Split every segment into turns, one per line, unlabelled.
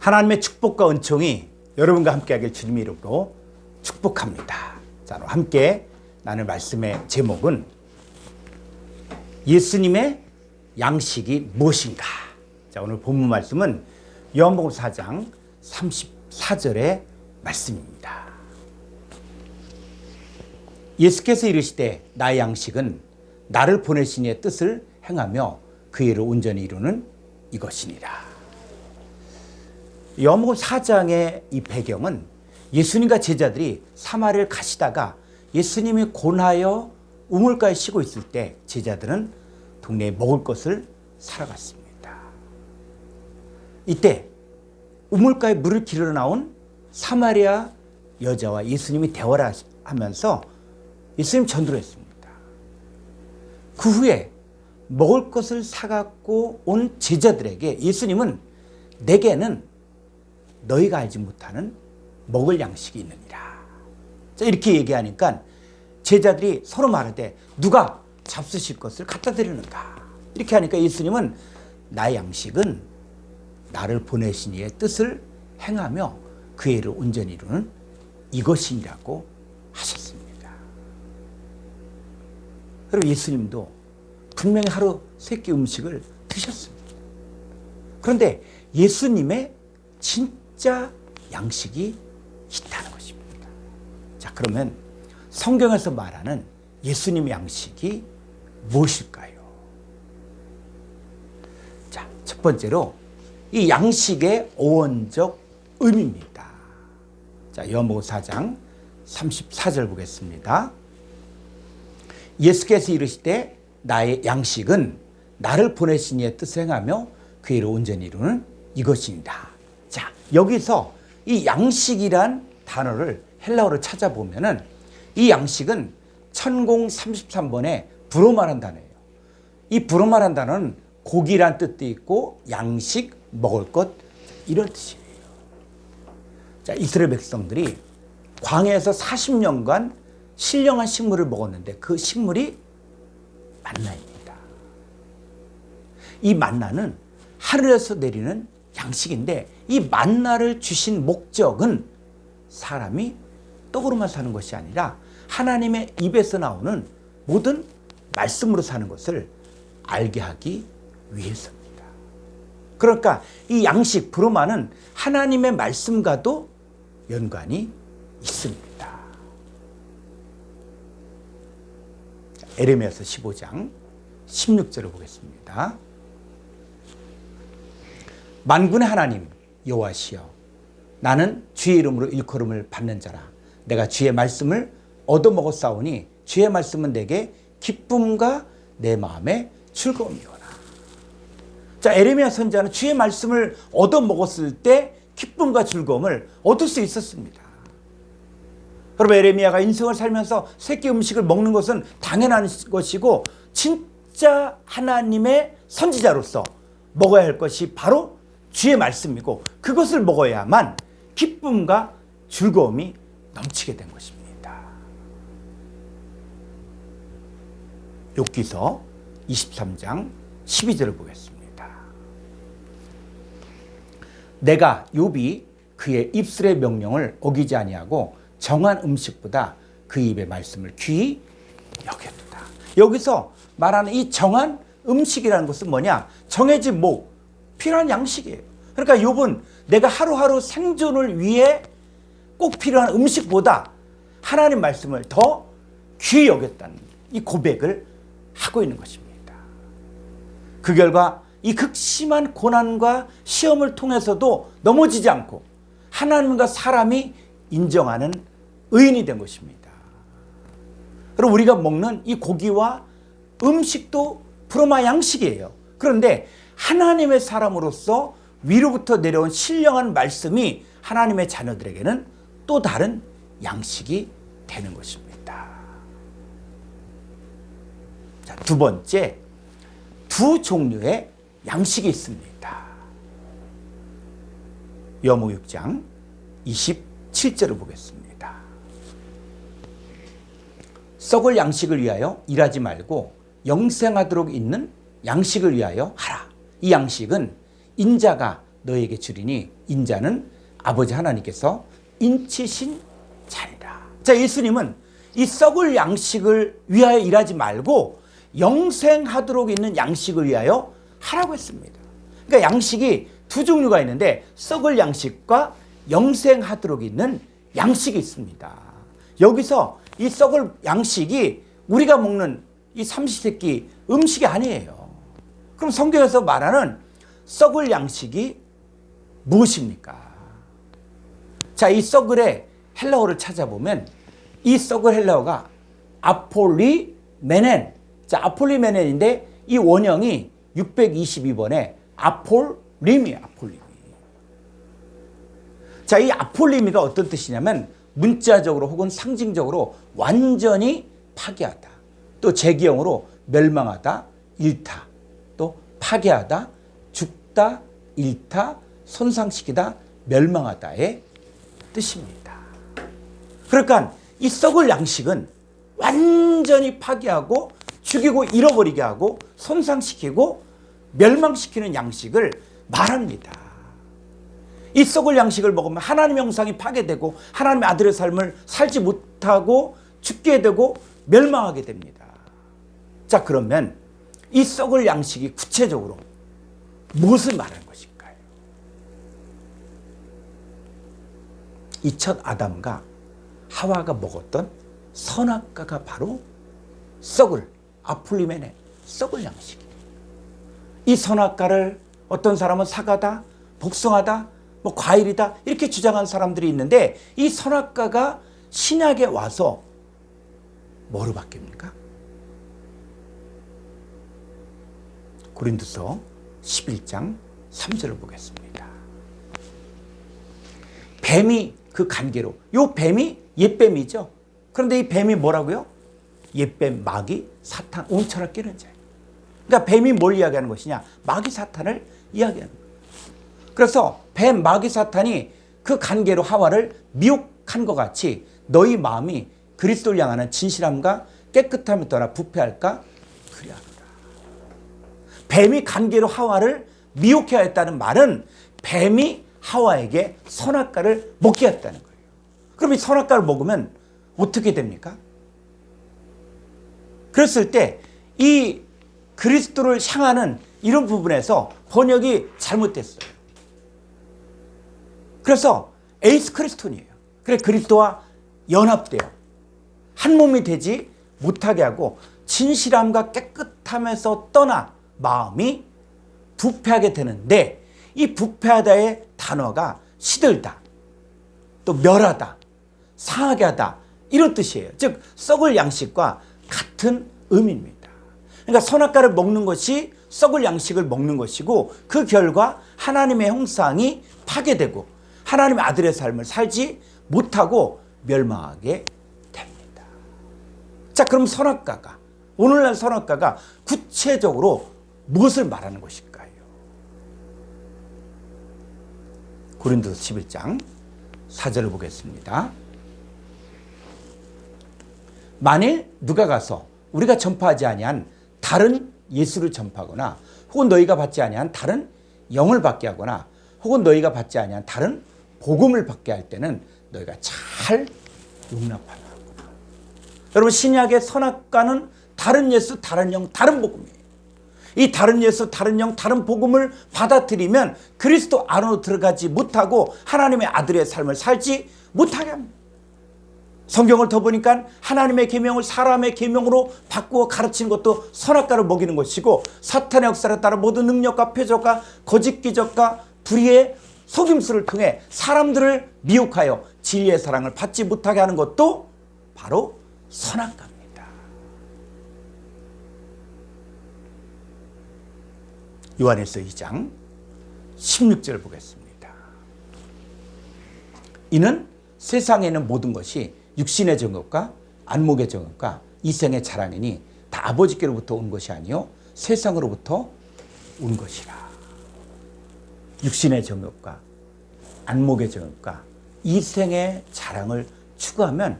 하나님의 축복과 은총이 여러분과 함께하길 주님 이름으로 축복합니다. 자, 함께 나눌 말씀의 제목은 예수님의 양식이 무엇인가? 자, 오늘 본문 말씀은 요한복음 4장 34절의 말씀입니다. 예수께서 이르시되 나의 양식은 나를 보내신 이의 뜻을 행하며 그 일을 온전히 이루는 이것이니라. 요한복음 4장의 이 배경은 예수님과 제자들이 사마리를 가시다가 예수님이 곤하여 우물가에 쉬고 있을 때 제자들은 동네에 먹을 것을 사러 갔습니다. 이때 우물가에 물을 길러 나온 사마리아 여자와 예수님이 대화를 하면서 예수님 전도를 했습니다. 그 후에 먹을 것을 사갖고 온 제자들에게 예수님은 내게는 너희가 알지 못하는 먹을 양식이 있느니라. 자, 이렇게 얘기하니까 제자들이 서로 때 누가 잡수실 것을 갖다 드리는가. 이렇게 하니까 예수님은 나의 양식은 나를 보내신 이의 뜻을 행하며 그 일을 온전히 이루는 이것이라고 하셨습니다. 그리고 예수님도 분명히 하루 세끼 음식을 드셨습니다. 그런데 예수님의 진 짜 양식이 있다는 것입니다. 자, 그러면 성경에서 말하는 예수님의 양식이 무엇일까요? 자, 첫 번째로 이 양식의 어원적 의미입니다. 자, 요한복음 4장 34절 보겠습니다. 예수께서 이르시되 나의 양식은 나를 보내신 이의 뜻을 행하며 그 일을 온전히 이루는 이것입니다. 자, 여기서 이 양식이란 단어를 헬라어로 찾아보면은 이 양식은 천공 33번에 브로마란 단어예요. 이 브로마란 단어는 고기란 뜻도 있고 양식, 먹을 것 이런 뜻이에요. 자, 이스라엘 백성들이 광야에서 40년간 신령한 식물을 먹었는데 그 식물이 만나입니다. 이 만나는 하늘에서 내리는 양식인데 이 만나를 주신 목적은 사람이 떡으로만 사는 것이 아니라 하나님의 입에서 나오는 모든 말씀으로 사는 것을 알게 하기 위해서입니다. 그러니까 이 양식 브로마는 하나님의 말씀과도 연관이 있습니다. 에레미야서 15장 16절을 보겠습니다. 만군의 하나님 여호와시여. 나는 주의 이름으로 일컬음을 받는 자라. 내가 주의 말씀을 얻어먹었사오니 주의 말씀은 내게 기쁨과 내 마음의 즐거움이거나 자 에레미야 선자는 주의 말씀을 얻어먹었을 때 기쁨과 즐거움을 얻을 수 있었습니다. 여러분 에레미야가 인생을 살면서 새끼 음식을 먹는 것은 당연한 것이고 진짜 하나님의 선지자로서 먹어야 할 것이 바로 주의 말씀이고 그것을 먹어야만 기쁨과 즐거움이 넘치게 된 것입니다. 욥기서 23장 12절을 보겠습니다. 내가 욥이 그의 입술의 명령을 어기지 아니하고 정한 음식보다 그 입의 말씀을 귀히 여겼다. 여기서 말하는 이 정한 음식이라는 것은 뭐냐? 정해진 목, 필요한 양식이에요. 그러니까 욥은 내가 하루하루 생존을 위해 꼭 필요한 음식보다 하나님 말씀을 더 귀히 여겼다는 이 고백을 하고 있는 것입니다. 그 결과 이 극심한 고난과 시험을 통해서도 넘어지지 않고 하나님과 사람이 인정하는 의인이 된 것입니다. 그리고 우리가 먹는 이 고기와 음식도 브로마 양식이에요. 그런데 하나님의 사람으로서 위로부터 내려온 신령한 말씀이 하나님의 자녀들에게는 또 다른 양식이 되는 것입니다. 자, 두 번째, 두 종류의 양식이 있습니다. 여모 6장 27절을 보겠습니다. 썩을 양식을 위하여 일하지 말고 영생하도록 있는 양식을 위하여 하라. 이 양식은 인자가 너에게 주리니 인자는 아버지 하나님께서 인치신 자리라. 자, 예수님은 이 썩을 양식을 위하여 일하지 말고 영생하도록 있는 양식을 위하여 하라고 했습니다. 그러니까 양식이 두 종류가 있는데 썩을 양식과 영생하도록 있는 양식이 있습니다. 여기서 이 썩을 양식이 우리가 먹는 이 삼시세끼 음식이 아니에요. 그럼 성경에서 말하는 썩을 양식이 무엇입니까? 자, 이 썩을의 헬라어를 찾아보면 이 썩을 헬라어가 아폴리메넨. 자, 아폴리메넨인데 이 원형이 622번에 아폴림이 아폴림이. 자, 이 아폴림이가 어떤 뜻이냐면 문자적으로 혹은 상징적으로 완전히 파괴하다. 또 제기형으로 멸망하다, 잃다. 또 파괴하다, 죽다, 잃다, 손상시키다, 멸망하다의 뜻입니다. 그러니까 이 썩을 양식은 완전히 파괴하고 죽이고 잃어버리게 하고 손상시키고 멸망시키는 양식을 말합니다. 이 썩을 양식을 먹으면 하나님의 형상이 파괴되고 하나님의 아들의 삶을 살지 못하고 죽게 되고 멸망하게 됩니다. 자, 그러면 이 썩을 양식이 구체적으로 무엇을 말하는 것일까요? 이 첫 아담과 하와가 먹었던 선악과가 바로 썩을 아플리멘의 썩을 양식이에요. 이 선악과를 어떤 사람은 사과다, 복숭아다, 뭐 과일이다 이렇게 주장한 사람들이 있는데 이 선악과가 신약에 와서 뭐로 바뀝니까? 고린도서 11장 3절을 보겠습니다. 뱀이 그 관계로 요 뱀이 옛뱀이죠. 그런데 이 뱀이 뭐라고요? 옛뱀, 마귀, 사탄, 온천을 끼는 자예요. 그러니까 뱀이 뭘 이야기하는 것이냐? 마귀 사탄을 이야기하는 거예요. 그래서 뱀, 마귀, 사탄이 그 관계로 하와를 미혹한 것 같이 너희 마음이 그리스도를 향하는 진실함과 깨끗함을 떠나 부패할까? 그리하노라. 뱀이 관계로 하와를 미혹해 했다는 말은 뱀이 하와에게 선악과를 먹게 했다는 거예요. 그럼 이 선악과를 먹으면 어떻게 됩니까? 그랬을 때 이 그리스도를 향하는 이런 부분에서 번역이 잘못됐어요. 그래서 에이스 크리스톤이에요. 그래 그리스도와 연합돼요. 한 몸이 되지 못하게 하고 진실함과 깨끗함에서 떠나 마음이 부패하게 되는데 이 부패하다의 단어가 시들다, 또 멸하다, 상하게 하다 이런 뜻이에요. 즉 썩을 양식과 같은 의미입니다. 그러니까 선악과를 먹는 것이 썩을 양식을 먹는 것이고 그 결과 하나님의 형상이 파괴되고 하나님의 아들의 삶을 살지 못하고 멸망하게 됩니다. 자, 그럼 선악과가 오늘날 선악과가 구체적으로 무엇을 말하는 것일까요? 고린도서 11장 4절을 보겠습니다. 만일 누가 가서 우리가 전파하지 아니한 다른 예수를 전파하거나 혹은 너희가 받지 아니한 다른 영을 받게 하거나 혹은 너희가 받지 아니한 다른 복음을 받게 할 때는 너희가 잘 용납하라. 여러분 신약의 선악과는 다른 예수, 다른 영, 다른 복음이에요. 이 다른 예수, 다른 영, 다른 복음을 받아들이면 그리스도 안으로 들어가지 못하고 하나님의 아들의 삶을 살지 못하게 합니다. 성경을 더 보니까 하나님의 계명을 사람의 계명으로 바꾸어 가르치는 것도 선악과를 먹이는 것이고 사탄의 역사를 따라 모든 능력과 표적과 거짓 기적과 불의의 속임수를 통해 사람들을 미혹하여 진리의 사랑을 받지 못하게 하는 것도 바로 선악과입니다. 요한일서 2장 16절 보겠습니다. 이는 세상에 있는 모든 것이 육신의 정욕과 안목의 정욕과 이생의 자랑이니 다 아버지께로부터 온 것이 아니요 세상으로부터 온 것이라. 육신의 정욕과 안목의 정욕과 이생의 자랑을 추구하면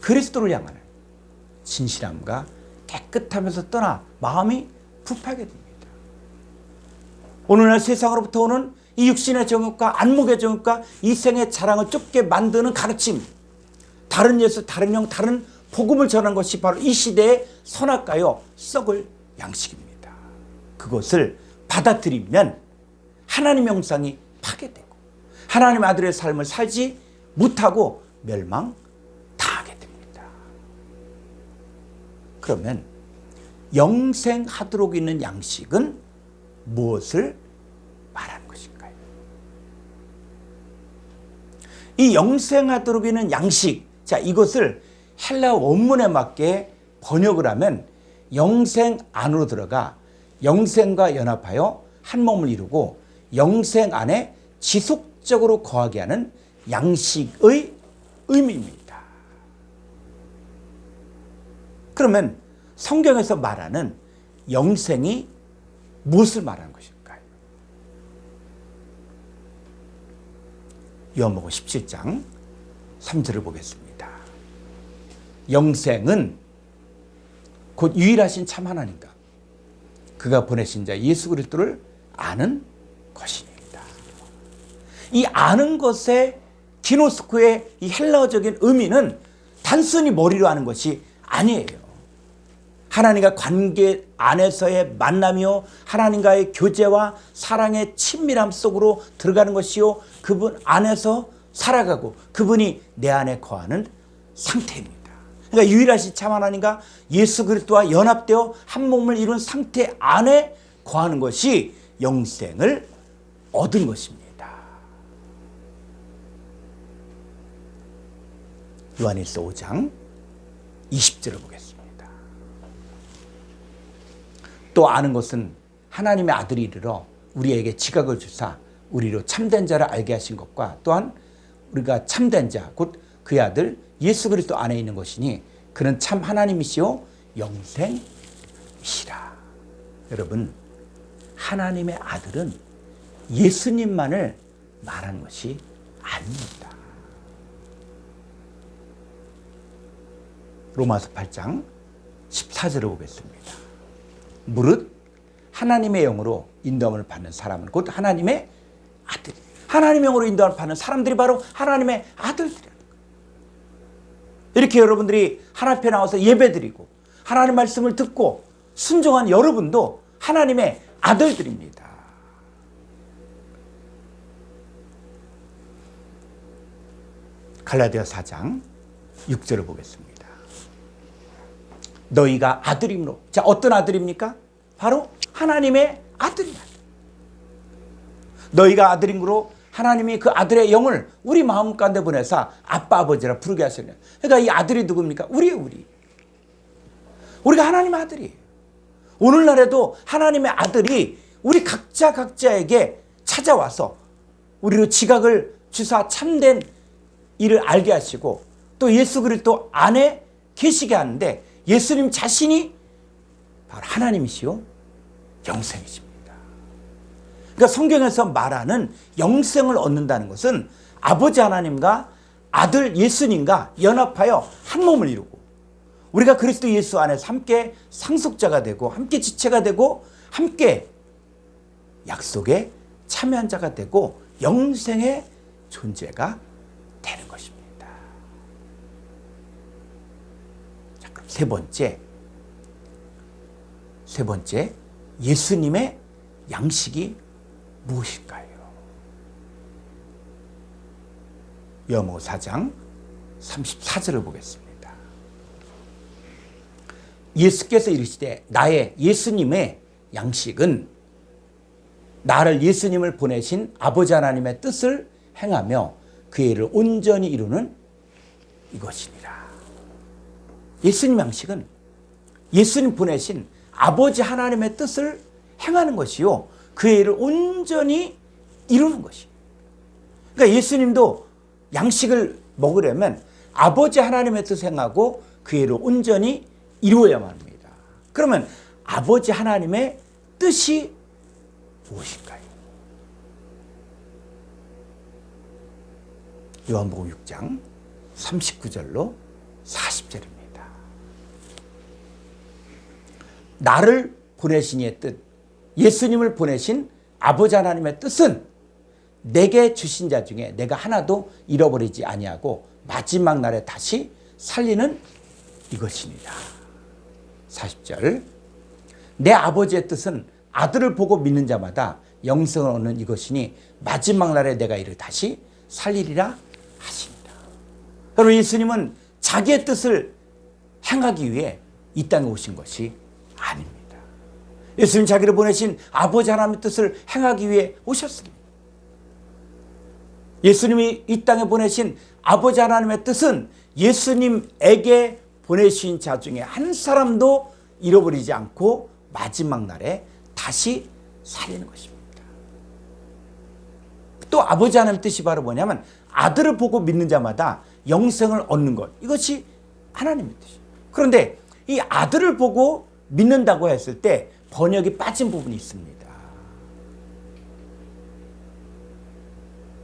그리스도를 향하는 진실함과 깨끗하면서 떠나 마음이 부패하게 됩니다. 오늘날 세상으로부터 오는 이 육신의 정욕과 안목의 정욕과 이 생의 자랑을 좁게 만드는 가르침 다른 예수 다른 영 다른 복음을 전한 것이 바로 이 시대의 선악가요 썩을 양식입니다. 그것을 받아들이면 하나님의 형상이 파괴되고 하나님 아들의 삶을 살지 못하고 멸망당하게 됩니다. 그러면 영생하도록 있는 양식은 무엇을 말하는 것인가요? 이 영생하도록 있는 양식, 자 이것을 헬라 원문에 맞게 번역을 하면 영생 안으로 들어가 영생과 연합하여 한 몸을 이루고 영생 안에 지속적으로 거하게 하는 양식의 의미입니다. 그러면 성경에서 말하는 영생이 무엇을 말하는 것일까요? 요한복음 17장 3절을 보겠습니다. 영생은 곧 유일하신 참 하나님과 그가 보내신 자 예수 그리스도를 아는 것입니다. 이 아는 것의 기노스코의 이 헬라어적인 의미는 단순히 머리로 아는 것이 아니에요. 하나님과 관계 안에서의 만남이요 하나님과의 교제와 사랑의 친밀함 속으로 들어가는 것이요 그분 안에서 살아가고 그분이 내 안에 거하는 상태입니다. 그러니까 유일하신 참 하나님과 예수 그리스도와 연합되어 한 몸을 이룬 상태 안에 거하는 것이 영생을 얻은 것입니다. 요한일서 5장 20절을 보겠습니다. 또 아는 것은 하나님의 아들이 이르러 우리에게 지각을 주사 우리로 참된 자를 알게 하신 것과 또한 우리가 참된 자 곧 그의 아들 예수 그리스도 안에 있는 것이니 그는 참 하나님이시요 영생이시라. 여러분 하나님의 아들은 예수님만을 말하는 것이 아닙니다. 로마서 8장 14절을 보겠습니다. 무릇 하나님의 영으로 인도함을 받는 사람은 곧 하나님의 아들. 하나님의 영으로 인도함을 받는 사람들이 바로 하나님의 거예요. 이렇게 여러분들이 하나님 앞에 나와서 예배드리고 하나님 말씀을 듣고 순종한 여러분도 하나님의 아들들입니다. 갈라디아 4장 6절을 보겠습니다. 너희가 아들이므로 자 어떤 아들입니까? 바로 하나님의 아들이야. 너희가 아들이므로 하나님이 그 아들의 영을 우리 마음 가운데 보내사 아빠 아버지라 부르게 하셨네. 그러니까 이 아들이 누굽니까? 우리의 우리. 우리가 하나님의 아들이에요. 오늘날에도 하나님의 아들이 우리 각자 각자에게 찾아와서 우리로 지각을 주사 참된 일을 알게 하시고 또 예수 그리스도 안에 계시게 하는데 예수님 자신이 바로 하나님이시요 영생이십니다. 그러니까 성경에서 말하는 영생을 얻는다는 것은 아버지 하나님과 아들 예수님과 연합하여 한 몸을 이루고 우리가 그리스도 예수 안에서 함께 상속자가 되고 함께 지체가 되고 함께 약속에 참여한 자가 되고 영생의 존재가 되는 것입니다. 자, 그럼 세 번째. 세 번째. 예수님의 양식이 무엇일까요? 여모 4장 34절을 보겠습니다. 예수께서 이르시되 나의 예수님의 양식은 나를 예수님을 보내신 아버지 하나님의 뜻을 행하며 그 일을 온전히 이루는 이것이니라. 예수님 양식은 예수님 보내신 아버지 하나님의 뜻을 행하는 것이요. 그 일을 온전히 이루는 것이. 그러니까 예수님도 양식을 먹으려면 아버지 하나님의 뜻을 행하고 그 일을 온전히 이루어야만 합니다. 그러면 아버지 하나님의 뜻이 무엇일까요? 요한복음 6장 39절로 40절입니다. 나를 보내신 이의 뜻, 예수님을 보내신 아버지 하나님의 뜻은 내게 주신 자 중에 내가 하나도 잃어버리지 아니하고 마지막 날에 다시 살리는 이것입니다. 40절 내 아버지의 뜻은 아들을 보고 믿는 자마다 영생을 얻는 이것이니 마지막 날에 내가 이를 다시 살리리라 하십니다. 여러분 예수님은 자기의 뜻을 행하기 위해 이 땅에 오신 것이 아닙니다. 예수님 자기를 보내신 아버지 하나님의 뜻을 행하기 위해 오셨습니다. 예수님이 이 땅에 보내신 아버지 하나님의 뜻은 예수님에게 보내신 자 중에 한 사람도 잃어버리지 않고 마지막 날에 다시 살리는 것입니다. 또 아버지 하나님의 뜻이 바로 뭐냐면 아들을 보고 믿는 자마다 영생을 얻는 것. 이것이 하나님의 뜻이에요. 그런데 이 아들을 보고 믿는다고 했을 때 번역이 빠진 부분이 있습니다.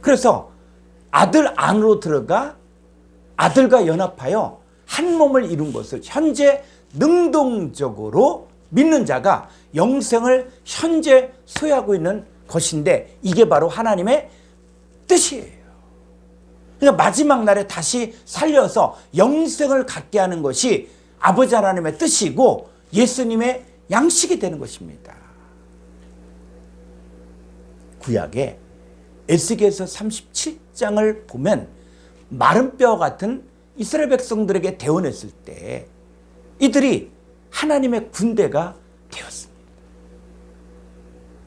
그래서 아들 안으로 들어가 아들과 연합하여 한 몸을 이룬 것을 현재 능동적으로 믿는 자가 영생을 현재 소유하고 있는 것인데 이게 바로 하나님의 뜻이에요. 그러니까 마지막 날에 다시 살려서 영생을 갖게 하는 것이 아버지 하나님의 뜻이고 예수님의 양식이 되는 것입니다. 구약에 에스겔서 37장을 보면 마른 뼈 같은 이스라엘 백성들에게 대원했을 때 이들이 하나님의 군대가 되었습니다.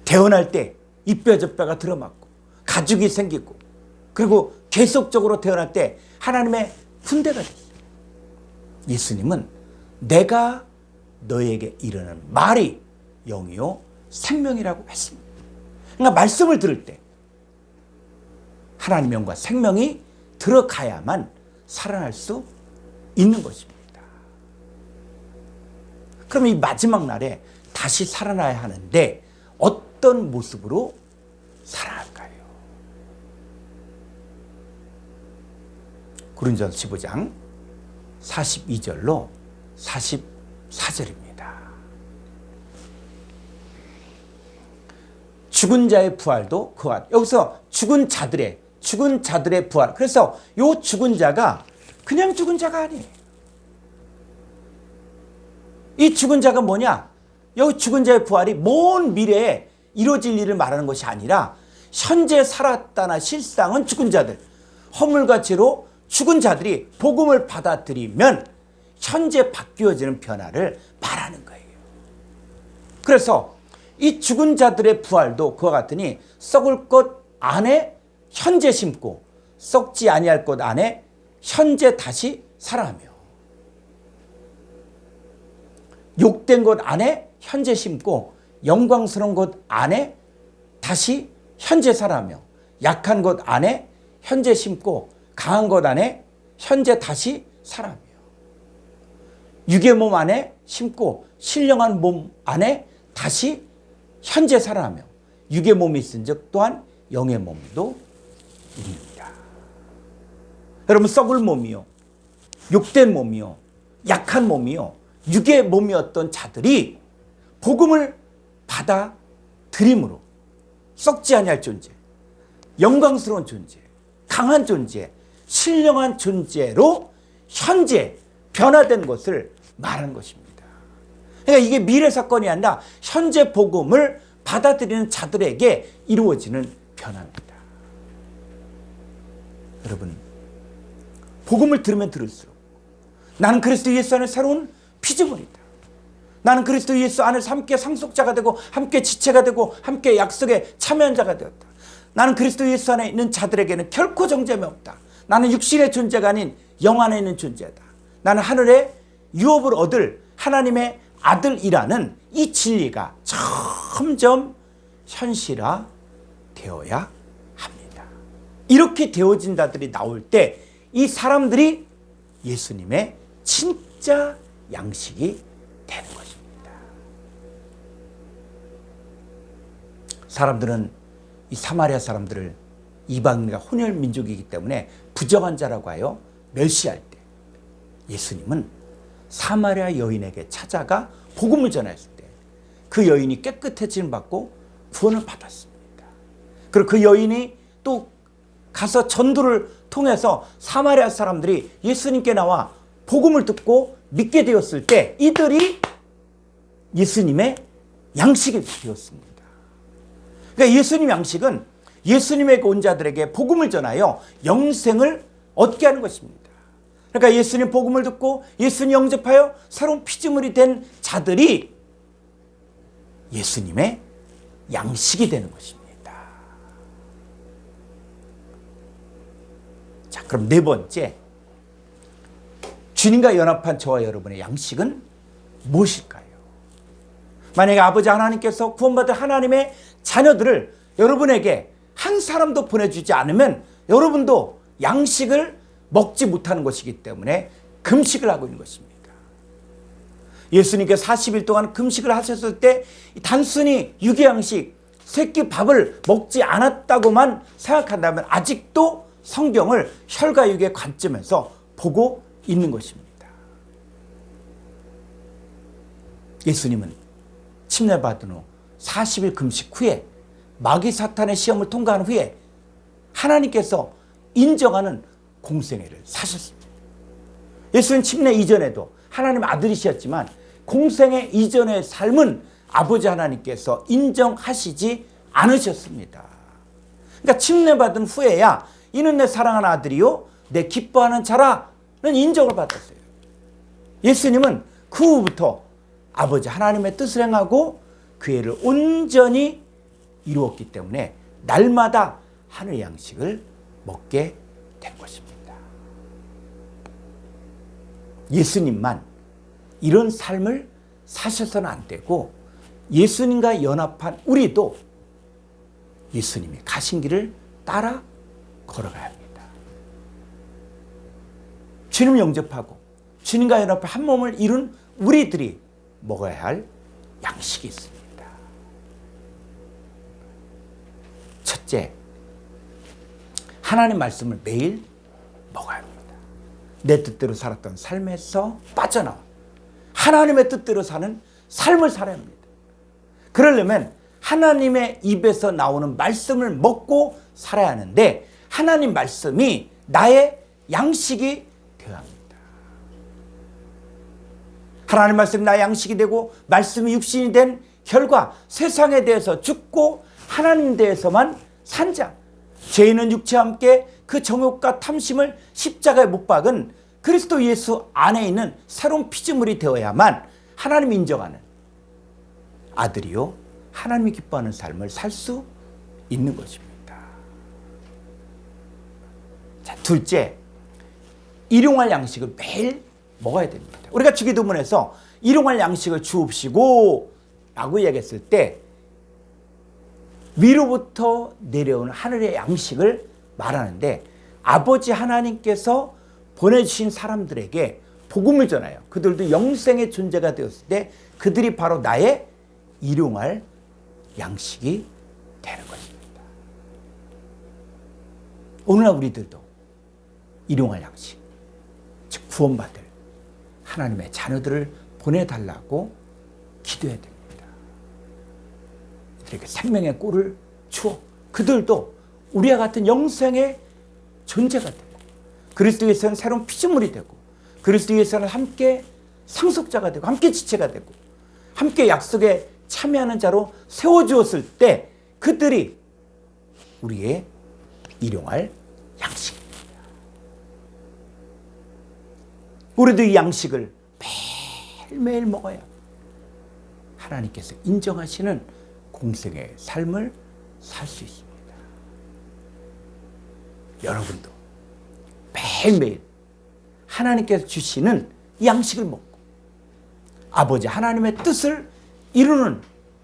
대원할 때 이 뼈 저 뼈가 들어맞고 가죽이 생기고 그리고 계속적으로 태어날 때 하나님의 군대가 됐어요. 예수님은 내가 너에게 이르는 말이 영이요 생명이라고 했습니다. 그러니까 말씀을 들을 때 하나님 영과 생명이 들어가야만 살아날 수 있는 것입니다. 그럼 이 마지막 날에 다시 살아나야 하는데 어떤 모습으로 살아날까요? 구린전 15장 42절로 44절입니다. 죽은 자의 부활도 그와 여기서 죽은 자들의 죽은 자들의 부활. 그래서 요 죽은 자가 그냥 죽은 자가 아니에요. 이 죽은 자가 뭐냐? 여기 죽은 자의 부활이 먼 미래에 이루어질 일을 말하는 것이 아니라 현재 살았다나 실상은 죽은 자들, 허물과 죄로 죽은 자들이 복음을 받아들이면 현재 바뀌어지는 변화를 말하는 거예요. 그래서 이 죽은 자들의 부활도 그와 같으니 썩을 것 안에 현재 심고 썩지 아니할 것 안에 현재 다시 살아하며 욕된 것 안에 현재 심고 영광스러운 것 안에 다시 현재 살아하며 약한 것 안에 현재 심고 강한 것 안에 현재 다시 살아하며 육의 몸 안에 심고 신령한 몸 안에 다시 현재 살아하며 육의 몸이 있은즉 또한 영의 몸도 있느니라. 여러분 썩을 몸이요, 욕된 몸이요, 약한 몸이요, 육의 몸이었던 자들이 복음을 받아 들임으로 썩지 아니할 존재, 영광스러운 존재, 강한 존재, 신령한 존재로 현재 변화된 것을 말한 것입니다. 그러니까 이게 미래 사건이 아니라 현재 복음을 받아들이는 자들에게 이루어지는 변화입니다. 여러분, 복음을 들으면 들을수록 나는 그리스도 예수 안에 새로운 피조물이다. 나는 그리스도 예수 안에서 함께 상속자가 되고 함께 지체가 되고 함께 약속에 참여한 자가 되었다. 나는 그리스도 예수 안에 있는 자들에게는 결코 정죄이 없다. 나는 육신의 존재가 아닌 영 안에 있는 존재다. 나는 하늘의 유업을 얻을 하나님의 아들이라는 이 진리가 점점 현실화 되어야 합니다. 이렇게 되어진 자들이 나올 때 이 사람들이 예수님의 진짜 양식이 되는 것입니다. 사람들은 이 사마리아 사람들을 이방인과 혼혈 민족이기 때문에 부정한 자라고 하여 멸시할 때 예수님은 사마리아 여인에게 찾아가 복음을 전했을 때 그 여인이 깨끗해짐 받고 구원을 받았습니다. 그리고 그 여인이 또 가서 전도를 통해서 사마리아 사람들이 예수님께 나와 복음을 듣고 믿게 되었을 때 이들이 예수님의 양식이 되었습니다. 그러니까 예수님 양식은 예수님의 온 자들에게 복음을 전하여 영생을 얻게 하는 것입니다. 그러니까 예수님 복음을 듣고 예수님 영접하여 새로운 피조물이 된 자들이 예수님의 양식이 되는 것입니다. 자, 그럼 네 번째. 주님과 연합한 저와 여러분의 양식은 무엇일까요? 만약에 아버지 하나님께서 구원받은 하나님의 자녀들을 여러분에게 한 사람도 보내주지 않으면 여러분도 양식을 먹지 못하는 것이기 때문에 금식을 하고 있는 것입니다. 예수님께서 40일 동안 금식을 하셨을 때 단순히 유기양식, 새끼 밥을 먹지 않았다고만 생각한다면 아직도 성경을 혈과육의 관점에서 보고 있는 것입니다. 예수님은 침례받은 후 40일 금식 후에 마귀 사탄의 시험을 통과한 후에 하나님께서 인정하는 공생애를 사셨습니다. 예수님 침례 이전에도 하나님 아들이셨지만 공생애 이전의 삶은 아버지 하나님께서 인정하시지 않으셨습니다. 그러니까 침례받은 후에야 이는 내 사랑하는 아들이요 내 기뻐하는 자라는 인정을 받았어요. 예수님은 그 후부터 아버지 하나님의 뜻을 행하고 그 애를 온전히 이루었기 때문에 날마다 하늘 양식을 먹게 된 것입니다. 예수님만 이런 삶을 사셔서는 안 되고 예수님과 연합한 우리도 예수님이 가신 길을 따라 걸어가야 합니다. 주님 영접하고 주님과 연합한 한 몸을 이룬 우리들이 먹어야 할 양식이 있습니다. 첫째, 하나님 말씀을 매일 먹어야 합니다. 내 뜻대로 살았던 삶에서 빠져나와 하나님의 뜻대로 사는 삶을 살아야 합니다. 그러려면 하나님의 입에서 나오는 말씀을 먹고 살아야 하는데 하나님 말씀이 나의 양식이 되어야 합니다. 하나님 말씀이 나의 양식이 되고 말씀이 육신이 된 결과 세상에 대해서 죽고 하나님 대해서만 산자. 죄인은 육체와 함께 그 정욕과 탐심을 십자가에 못 박은 그리스도 예수 안에 있는 새로운 피조물이 되어야만 하나님 인정하는 아들이요 하나님이 기뻐하는 삶을 살 수 있는 것입니다. 자, 둘째, 일용할 양식을 매일 먹어야 됩니다. 우리가 주기도문에서 일용할 양식을 주옵시고 라고 얘기했을 때 위로부터 내려오는 하늘의 양식을 말하는데 아버지 하나님께서 보내주신 사람들에게 복음을 전하여 그들도 영생의 존재가 되었을 때 그들이 바로 나의 일용할 양식이 되는 것입니다. 오늘날 우리들도 일용할 양식, 즉 구원받을 하나님의 자녀들을 보내달라고 기도해야 됩니다. 이들에게 생명의 꿀을 주어 그들도 우리와 같은 영생의 존재가 되고 그리스도에서는 새로운 피조물이 되고 그리스도에서는 함께 상속자가 되고 함께 지체가 되고 함께 약속에 참여하는 자로 세워주었을 때 그들이 우리의 일용할 양식입니다. 우리도 이 양식을 매일매일 먹어야 하나님께서 인정하시는 공생의 삶을 살 수 있습니다. 여러분도 매일매일 하나님께서 주시는 양식을 먹고 아버지 하나님의 뜻을 이루는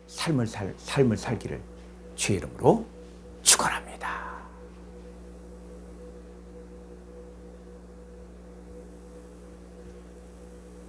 삶을 살, 삶을 살기를 주의 이름으로 축원합니다.